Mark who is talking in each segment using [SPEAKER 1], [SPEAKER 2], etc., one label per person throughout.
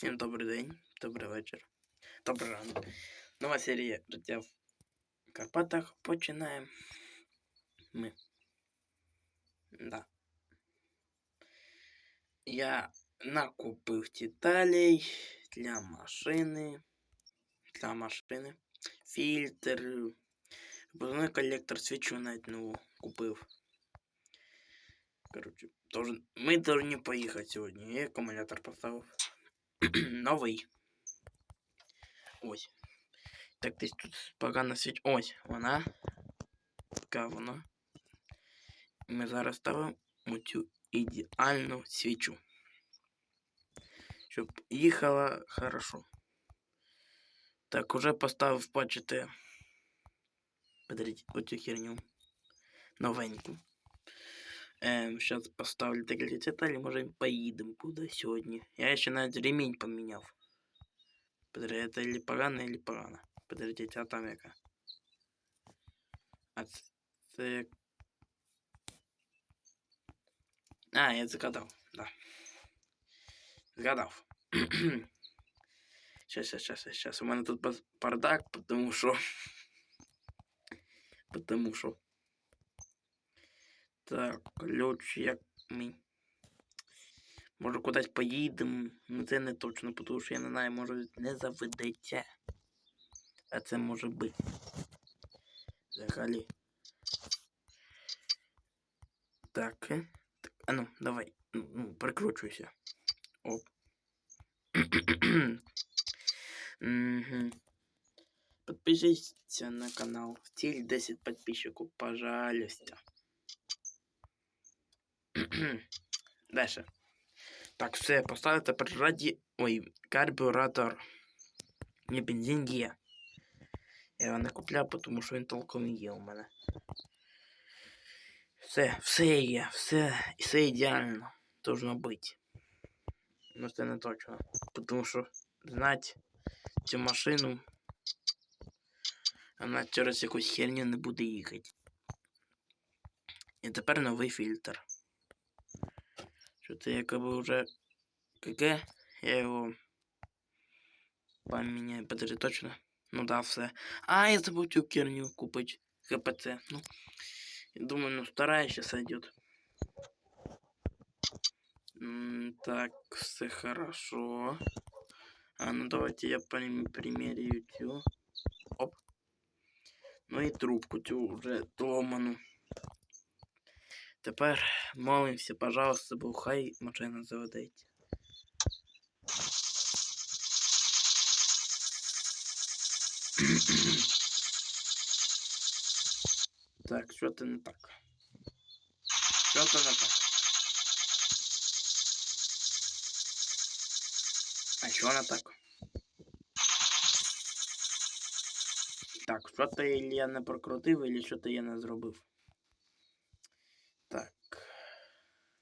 [SPEAKER 1] Всім добрий день, добрий вечір, добрий ранок. Нова серія життя в Карпатах. Починаємо. Ми. Да. Я накупив деталей для машини. Для машини. Фільтр. Випускний колектор свічу навіть нову купив. Короче, должен... ми повинні поїхати сьогодні. Я акумулятор поставив. Новий. Ось. Так десь тут погано свіч. Ось вона. Така вона. Ми зараз ставимо цю ідеальну свічу. Щоб їхала хорошо. Так, уже поставив, бачите. Подивіться, оцю херню. Новеньку. Эм, сейчас поставлю декілька деталей, може поїдемо куди сьогодні. Я ще навіть ремінь поміняв. Подожди, это или погано, или погано. Подождите, а там яка? А це... це... як- А, я загадав, да. Згадав. Сейчас, сейчас, сейчас, сейчас. У мене тут баз- бардак, потому що... Потому що... Так, ключ як мій. Може кудись поїдемо, ну це не точно, тому що я не знаю, може не заведеться. А це може бути. Взагалі. Так. А ну, давай. Ну, ну, прикручуйся. Оп. Мгм. Подпишись на канал. Цель 10 подписчиков, пожалуйста. Дальше. Так, все, поставив тепер раді... Ой, карбюратор. Не бензин є. Я його не купляв, тому що він толком не є у мене. Все, все є, все, все ідеально. Должно бути. Ну це не точно. Тому що знати цю машину. Вона через якусь херню не буде їхати. І тепер новий фільтр. Що це якоби вже КГ, я його поміняю, подожди, точно? Ну да, все. А, я забув цю керню купить. ХПЦ. Ну, думаю, ну старая сейчас сойдет. Так, все хорошо. А, ну давайте я прим- примерю цю. Оп. Ну і трубку цю вже ломану. Тепер молимося, пожалуйста, бо хай машина заведеться. Так, що то не так? Що то не так? А що не так? Так, що то я не прокрутив, або що то я не зробив? Так.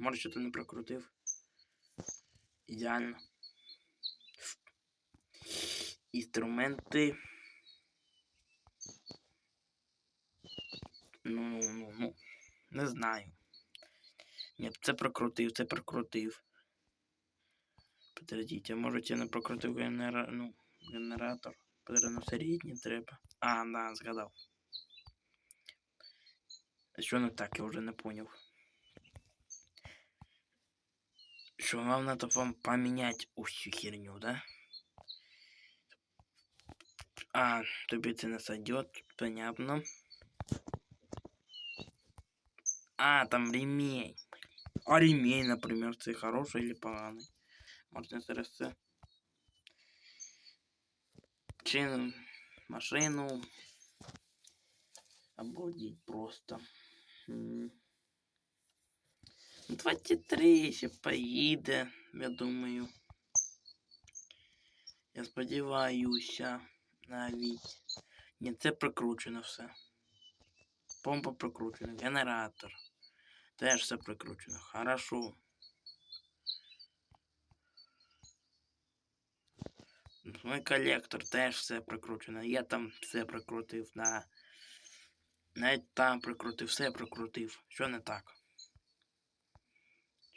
[SPEAKER 1] Може, що то не прокрутив. Ідеально. Інструменти. Ну, ну, ну. Не знаю. Ні, це прокрутив, це прокрутив. Подождіть, а може я не прокрутив генера... ну, генератор. Подожди, ну середній треба. А, да, згадав. А що не так, я вже не поняв. Что вам надо вам поменять усю херню, да? А, тобі це не сойдет, понятно. А, там ремень. А ремень, например, це хороший или поганий? Можна зараз це. Чи машину. Обалдеть просто. М. 23 ще поїде, я думаю. Я сподіваюся навіть. Ні, це прикручено все. Помпа прикручена, генератор. Теж все прикручено. Хорошо. Ну і колектор теж все прикручено. Я там все прикрутив на. Навіть там прикрутив, все прикрутив. Що не так?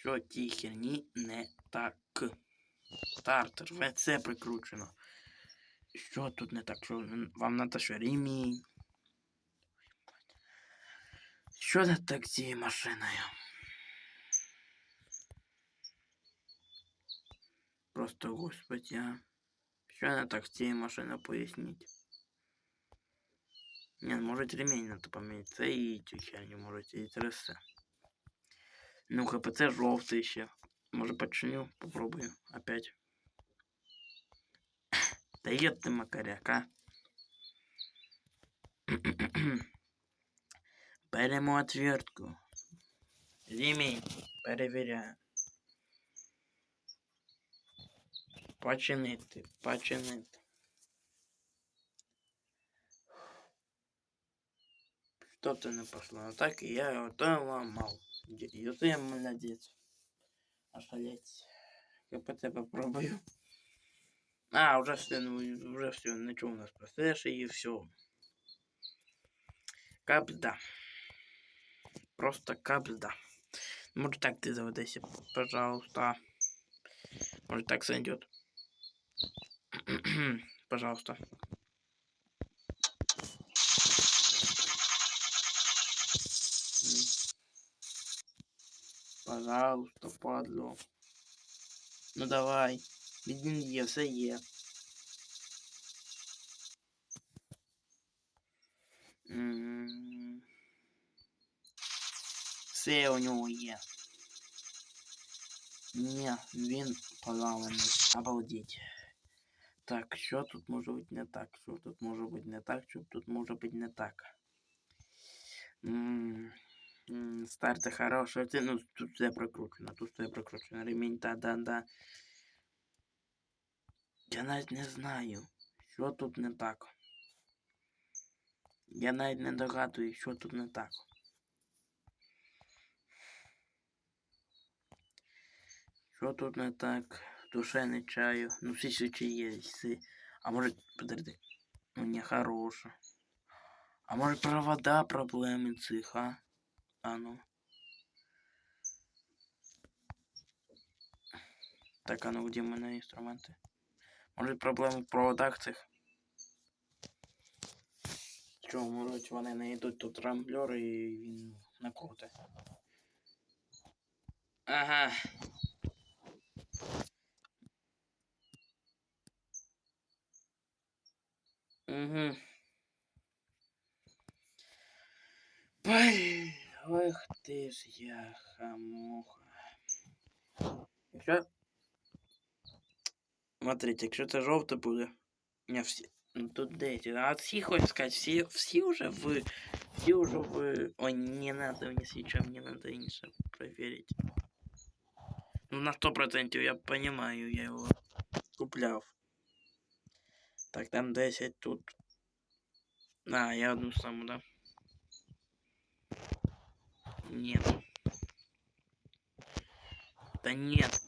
[SPEAKER 1] Що ті херні не так. Стартер, ВЦ прикручено. Що тут не так? Що вам надо що ремінь? Що не так з цією машиною? Просто господи, а. Що не так з цією машиною поясніть? Не, может ремень надо поменять. Це і цю херню можете і трясти. Ну, ХПЦ жовтий ще. Може починю, попробую опять. Да є ти макаряка. Беремо отвертку. Ремень. Перевіряю. Починити, починити. Что-то не пошло. А так я его то ломал. Ты молодец. Ошалеть. КПТ попробую. А, уже все, ну, уже все, ничего у нас процесс и все. Капда. Просто капда. Может так ты заводайся, пожалуйста. Может так сойдет. пожалуйста. Пожалуйста, падло. Ну давай. Він є, все є. М. Все у нього є. Ні, він поламаний. Обалдеть. Так, що тут може бути не так? Що тут може бути не так? Що тут може бути не так? М, м, Старт хороший. Це, ну, тут все прокручено, тут все прокручено. Ремінь, та-да-да. Я навіть не знаю, що тут не так. Я навіть не догадуюсь, що тут не так. Що тут не так? Душе не чаю. Ну, всі свічі є. А може, подожди. Ну, не хороше. А може провода проблеми цих, а? А ну. Так, а ну где мене інструменти? Може проблеми в проводах цих? Чого, може вони не йдуть тут рамблери і він накрутить. Ага. Угу. Ой, ох ти ж я хамуха. Якщо... Смотрите, якщо це жовте буде. Не всі. Ну тут 10. А всі хочу сказати, всі, всі уже в... Всі уже в... Ой, не надо мне сейчас, мне надо инше проверить. Ну на 100% я понимаю, я его купляв. Так, там 10 тут. А, я одну саму, да? Нет. Да нет.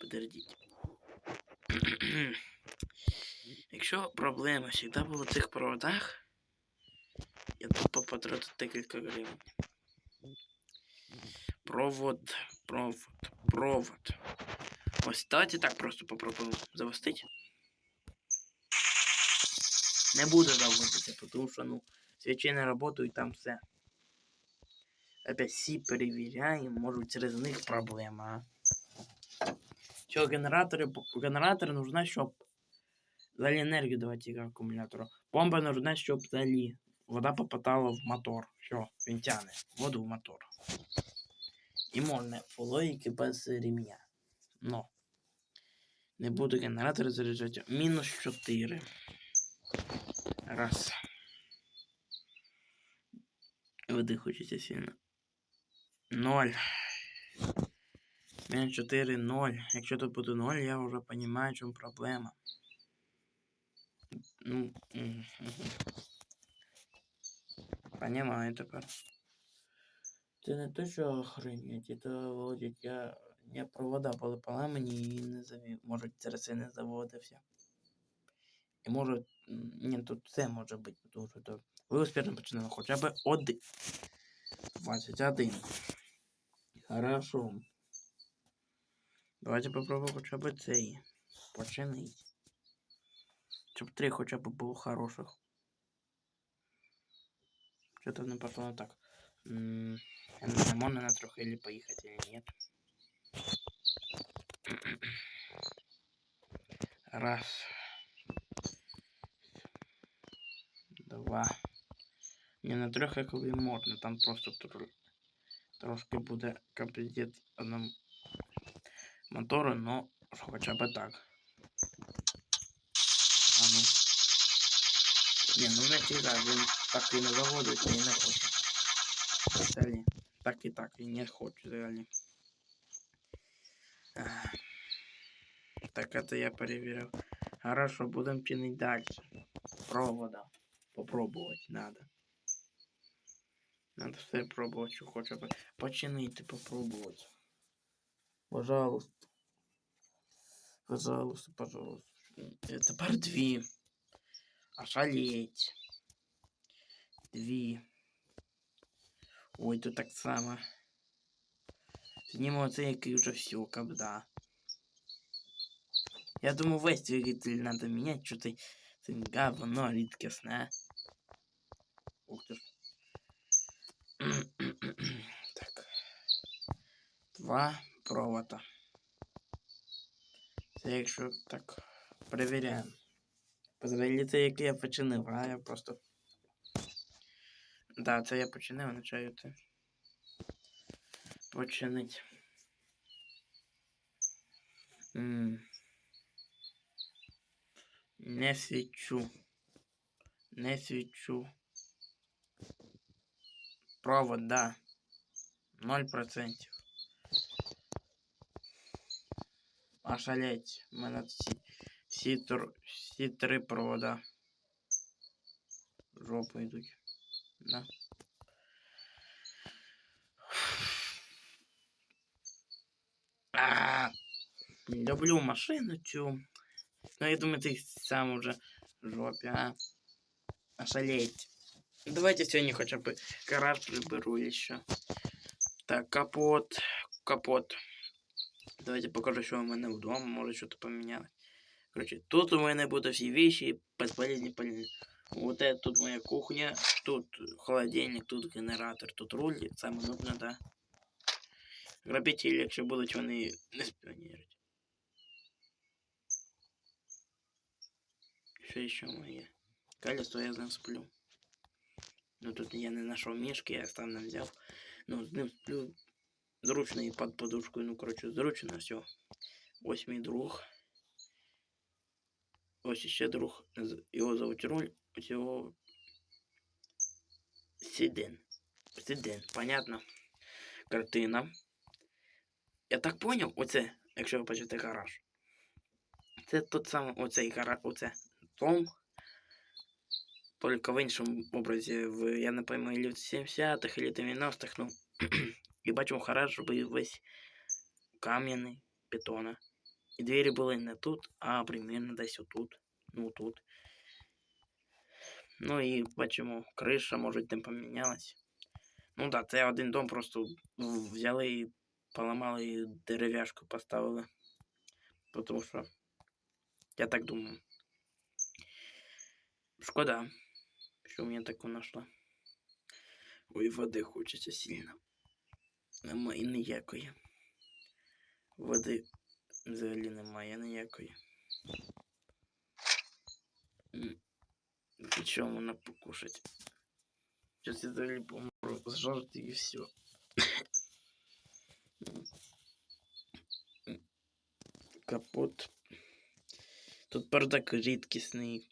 [SPEAKER 1] Подождите. Якщо проблема завжди була в цих проводах, я тупо потратив декілька гривень. Провод, провод, провод. Ось давайте так просто попробуємо завестить. Не буду заводити, тому що ну, свічі не працюють там все. Опять всі перевіряємо, може через них проблема. Що генератори, генератор нужна, щоб дали энергию давать к аккумулятору. Бомба нужна, щоб дали. Вода попадала в мотор. Все, він воду в мотор. І можна по логіки без ремня. Но. Не буду генератор заряджати. Мінус 4. Раз. Води хочеться сильно. 0. Мінус 4, 0. Якщо тут буде 0, я вже розумію, в чому проблема. Ну. Понимаю тепер. Це не то, що охренеть, это виходить, я не провода були поламані і не завів. Може, через це не заводився. І може, ні, тут це може бути, що то ви успішно починали хоча б один. 21. Хорошо. Давайте попробуємо хоча б цей. Починить. Щоб три хоча б було хороших. Что-то не пошло так. М, можно на трохи или поехать или нет. Раз. Два. Не на трьох якоби можна, там просто. трошки буде капітет одному мотору, но хоча б так. А ну. Не, ну не всегда, він так і не заводиться і не хоче. Взагалі. Так і так, і не хоче взагалі. Ах. Так это я перевірив. Хорошо, будем чинить дальше. Провода. Попробовать надо. Надо все пробовать, що хоче. по- Починити, попробовать. Пожалуйста. Пожалуйста, пожалуйста. Е, Тепер дві. Ошалеть. Дві. Ой, тут так само. Знімемо цей, який вже все, когда. Я думаю, весь двигатель надо менять, что-то это говно редкостное. Ух ты ж. Два провода. Це якщо так перевіряємо. Взагалі це як я починив, а я просто. Да, це я починив, начаю це. Починить. М. Не свічу. Не свічу. Провод, да. Ноль процентів. Ошалеть. У мене всі, всі, тр, всі три провода. В жопу йдуть. Да. А, люблю машину цю. Ну, я думаю, ты сам уже в жопе, а? Ошалеть. Давайте сегодня хотя бы гараж приберу еще. Так, капот. Капот. Давайте покажу, що у мене вдома, може щось помінялось. Короче, тут у мене будуть всі вещи, безполезні, полезні. Вот это тут моя кухня, тут холодильник, тут генератор, тут руль, саме нужно, да. Грабителі, якщо будуть вони не спіонірять. Що еще моє? Колесо я з ним сплю. Ну тут я не знайшов мішки, я сам не взяв. Ну, з ним сплю. Зручно і під подушкою, ну коротше, зручно все. Ось мій друг. Ось ще друг. З- Його зовуть руль, ось його Сіден. Сіден, понятно. Картина. Я так поняв, оце, якщо ви бачите гараж. Це тот самий оцей гараж, оце дом. Только в іншому образі, в, я не пойму, или в 70-х, или 90-х, ну. І бачимо, гараж був весь кам'яний, бетона. І двері були не тут, а примерно десь отут. Ну тут. Ну і бачимо, криша, може, не помінялась. Ну так, да, це один дом просто в- взяли і поламали і дерев'яшку поставили. Тому що я так думаю. Шкода, що мені таку нашла. Ой, води хочеться сильно. Немає ніякої. Води взагалі немає ніякої. Що можна покушати? Зараз я взагалі помру з жартів і все. Капот. Тут бардак рідкісний.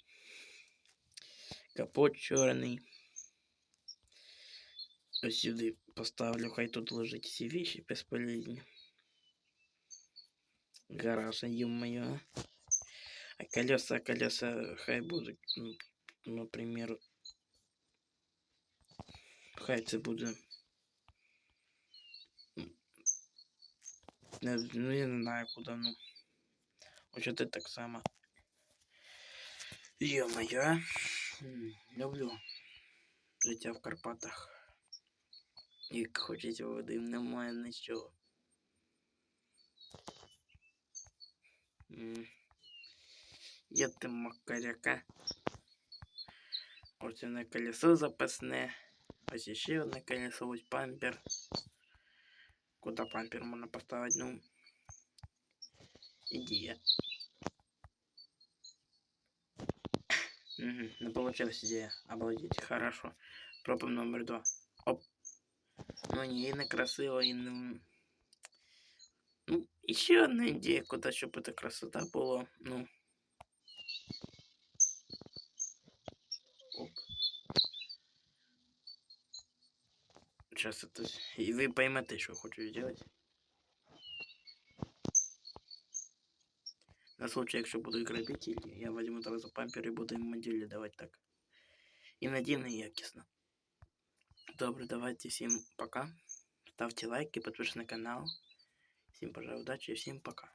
[SPEAKER 1] Капот чорний. Ось поставлю, хай тут лежить всі вещи безполезні. Гараж, ё-моё. А колеса, колеса хай будуть, ну, например. Хай це буде. Не, ну я не знаю куди, ну. Хоча ти так само. Ё-моё. Люблю життя в Карпатах. Як хочеться води, немає нічого. М. Є макаряка. Ось одне колесо запасне. Ось ще одне колесо, ось пампер. Куда пампер можна поставити? Ну. Ідея. Угу, не получилась идея. Обалдеть, хорошо. Пробуем номер два. Оп. Ну не, и не красиво, и не... Ну, еще одна идея, куда щоб эта красота була. Ну. Оп. Сейчас это... И вы поймете, что хочу сделать. На случай, якщо будуть грабителі, я возьму одразу пампер і буду їм моделі давати так. І надійно і якісно. Добре, давайте всім пока. Ставте лайки, підпишіть на канал. Всім бажаю удачі і всім пока.